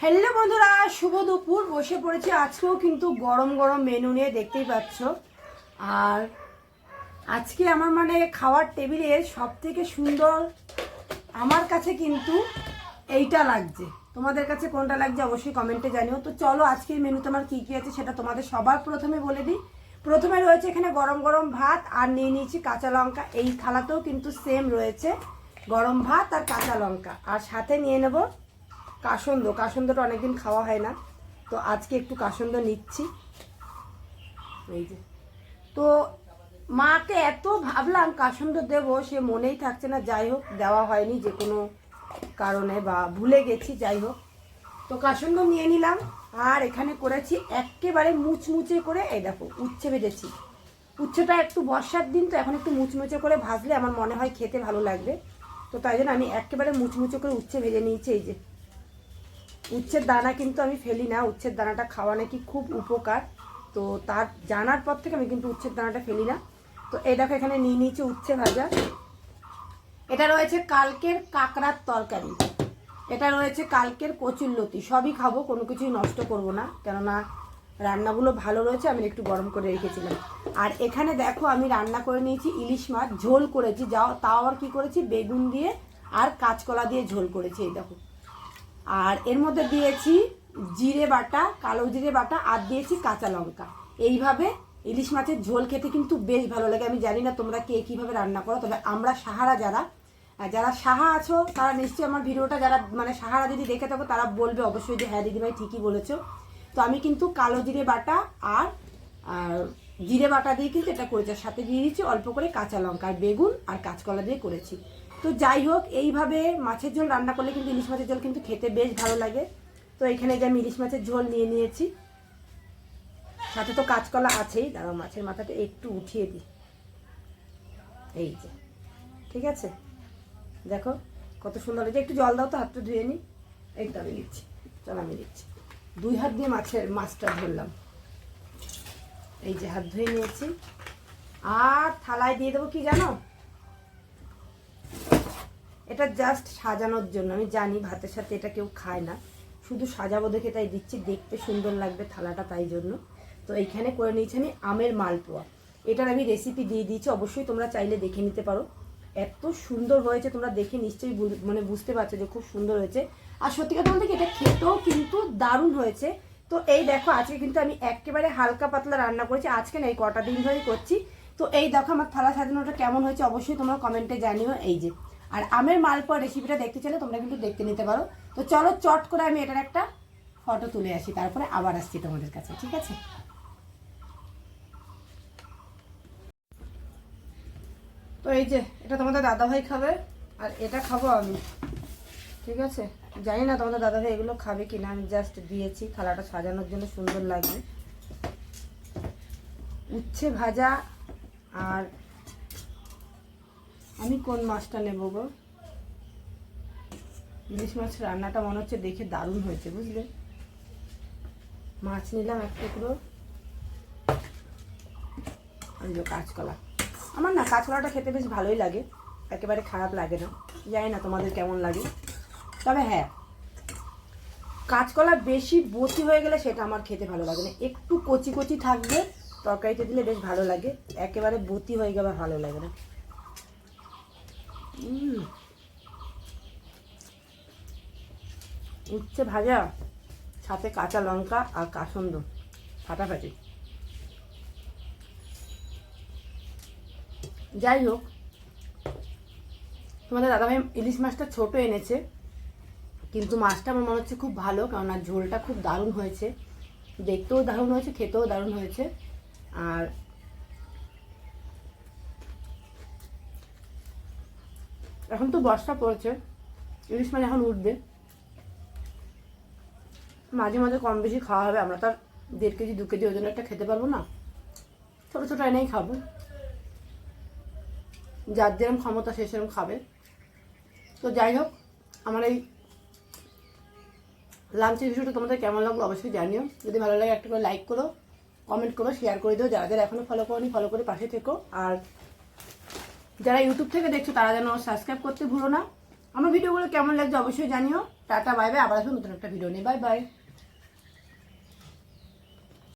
Hello বন্ধুরা, শুভ দুপুর। বসে পড়েছি। আজকেও কিন্তু গরম গরম মেনু নিয়ে দেখতেই পাচ্ছ। আর আজকে আমার মানে খাওয়ার টেবিলে সব থেকে সুন্দর আমার কাছে কিন্তু এইটা লাগছে। তোমাদের কাছে কোনটা লাগছে অবশ্যই কমেন্টে জানিও। তো চলো, আজকের মেনুতে আমার কী কী আছে সেটা তোমাদের সবার প্রথমে বলে দিই। প্রথমে রয়েছে এখানে গরম গরম ভাত আর নিয়ে নিয়েছি কাঁচা লঙ্কা। এই থালাতেও কিন্তু সেম রয়েছে। গরম ভাত আর কাঁচা লঙ্কা। আর সাথে নিয়ে নেব কাসন্দ, কাসন্দটা অনেকদিন খাওয়া হয় না। তো আজকে একটু কাসন্দ নিচ্ছি। এই যে। তো মাকে এত ভাবলাম কাসন্দ দেবো, সে মনেই থাকছে না। যাই হোক, দেওয়া হয়নি যে কোনো কারণে বা ভুলে গেছি, যাই হোক। তো কাসন্দ নিয়ে নিলাম। আর এখানে করেছি একেবারে মুচমুচে করে, এই দেখো, উচ্ছে ভেজেছি উচ্ছেটা একটু বর্ষার দিন, তো এখন একটু মুচমুচে করে ভাজলে আমার মনে হয় খেতে ভালো লাগবে। তো তাই জন্য আমি একেবারে মুচমুচে করে উচ্ছে ভেজে নিয়েছি, এই যে। উচ্ছের দানা কিন্তু আমি ফেলি না, উচ্ছের দানাটা খাওয়া নাকি খুব উপকার। তো তার, জানার পর থেকে আমি কিন্তু উচ্ছের দানাটা ফেলি না। তো এই দেখো এখানে নিয়ে নিয়েছি উচ্ছে ভাজা। এটা রয়েছে কালকের কাঁকড়ার তরকারি। এটা রয়েছে কালকের কচুল্লতি সবই খাব, কোনো কিছুই নষ্ট করব না। কেননা রান্নাগুলো ভালো রয়েছে, আমি একটু গরম করে রেখেছিলাম। আর এখানে দেখো আমি রান্না করে নিয়েছি ইলিশ মাছ, ঝোল করেছি। যাও, তাও আর কী করেছি? বেগুন দিয়ে আর কাঁচকলা দিয়ে ঝোল করেছি, এই দেখো। আর এর মধ্যে দিয়েছি জিরে বাটা, কালো জিরে বাটা, আর দিয়েছি কাঁচা লঙ্কা। এইভাবে ইলিশ মাছের ঝোল খেতে কিন্তু বেশ ভালো লাগে। আমি জানি না তোমরা কে কীভাবে রান্না করো, তবে আমরা সাহারা যারা যারা সাহা আছো, তারা নিশ্চয়ই আমার ভিডিওটা যারা মানে সাহারা যদি দেখে থাকো, তারা বলবে অবশ্যই যে হ্যাঁ দিদিভাই ঠিকই বলেছ। তো আমি কিন্তু কালো জিরে বাটা আর জিরে বাটা দিয়ে কিন্তু এটা করেছি। সাথে দিয়ে দিচ্ছি অল্প করে কাঁচা লঙ্কা, আর বেগুন আর কাঁচকলা দিয়ে করেছি। তো যাই হোক, এইভাবে মাছের ঝোল রান্না করলে কিন্তু ইলিশ মাছের ঝোল কিন্তু খেতে বেশ ভালো লাগে। তো এখানে যে আমি ইলিশ মাছের ঝোল নিয়ে নিয়েছি, সাথে তো কাঁচকলা আছেই। দাঁড়াও, মাছের মাথাটা একটু উঠিয়ে দিই। এই যে, ঠিক আছে? দেখো, কত সুন্দর হয়েছে। একটু জল দাও তো, হাতটা ধুয়ে নিই এই তো আমি দিচ্ছি। চল, আমি দিচ্ছি। দুই হাত দিয়ে মাছের মাছটা ধরলাম। এই যে, হাত ধুয়ে নিয়েছি। আর থালায় দিয়ে দেবো কি জানো? এটা জাস্ট সাজানোর জন্য। আমি জানি ভাতের সাথে এটা কেউ খায় না। শুধু সাজাবো দেখে তাই দিচ্ছি। দেখতে সুন্দর লাগবে থালাটা তাই জন্য। তো এইখানে করে নিয়েছি আমি আমের মালপোয়া। এটার আমি রেসিপি দিয়ে দিয়েছি। অবশ্যই তোমরা চাইলে দেখে নিতে পারো। এত সুন্দর হয়েছে, তোমরা দেখে নিশ্চয়ই মানে বুঝতে পারছ যে খুব সুন্দর হয়েছে। আর সত্যি কথা বলতে এটা খেতেও কিন্তু দারুণ হয়েছে। তো এই দেখো, আজকে কিন্তু আমি একেবারে হালকা পাতলা রান্না করেছি। আজকে না, এই কটা দিন ধরেই করছি। তো এই দেখো আমার থালা সাজানোটা কেমন হয়েছে। অবশ্যই তোমরা কমেন্টে জানিও। এই যে আর আমের মালপোয়া রেসিপিটা দেখতে চাইলে তোমরা কিন্তু দেখতে নিতে পারো। তো চলো চট করে আমি এটার একটা ফটো তুলে আসি, তারপরে আবার আসছি তোমাদের কাছে, ঠিক আছে? তো এই যে, এটা তোমাদের দাদাভাই খাবে, আর এটা খাব আমি, ঠিক আছে? জানি না তোমাদের দাদাভাই এগুলো খাবে কি না আমি জাস্ট দিয়েছি, থালাটা সাজানোর জন্য সুন্দর লাগবে। উচ্ছে ভাজা আর আমি কোন মাছটা নেব গো? ইলিশ মাছ রান্নাটা মনে হচ্ছে দেখে দারুণ হয়েছে, বুঝলে? মাছ নিলাম এক টুকরো। কাঁচকলা। আমার না কাঁচকলাটা খেতে বেশ ভালোই লাগে, একেবারে খারাপ লাগে না। জানি না তোমাদের কেমন লাগে। তবে হ্যাঁ কাঁচকলা বেশি বসি হয়ে গেলে সেটা আমার খেতে ভালো লাগে না। একটু কচি কচি থাকবে তরকারিতে দিলে বেশ ভালো লাগে, একেবারে বতি হয়ে গেলে ভালো লাগে না। উচ্ছে ভাজা, সাথে কাঁচা লঙ্কা আর কাসন্দ, ফাটাফাটি। যাই হোক, তোমাদের দাদাভাই ইলিশ মাছটা ছোট এনেছে, কিন্তু মাছটা আমার মনে হচ্ছে খুব ভালো কারণ ঝোলটা খুব দারুণ হয়েছে। দেখতেও দারুণ হয়েছে, খেতেও দারুণ হয়েছে। আর এখন তো বর্ষা পড়েছে, ইলিশ মাছ এখন উঠবে। মাঝে মাঝে কম বেশি খাওয়া হবে, আমরা তো দেড় কেজি, দু কেজি ওজনের একটা খেতে পারব না। ছোটো ছোটো এনেই খাব। যার যেরকম ক্ষমতা সে সেরকম খাবে। তো যাই হোক, আমার এই লাঞ্চের ভিডিওটা তোমাদের কেমন লাগল অবশ্যই জানিও। যদি ভালো লাগে একটা করে লাইক করো কমেন্ট করো শেয়ার করে দিও। যারা যারা এখনও ফলো করনি ফলো করে পাশে থেকো। আর যারা ইউটিউব থেকে দেখছ, তারা যেন সাবস্ক্রাইব করতে ভুলো না। আমার ভিডিওগুলো কেমন লাগছে অবশ্যই জানিও। টাটা বাই বাই আবার আসব নতুন একটা ভিডিও নিয়ে। Bye bye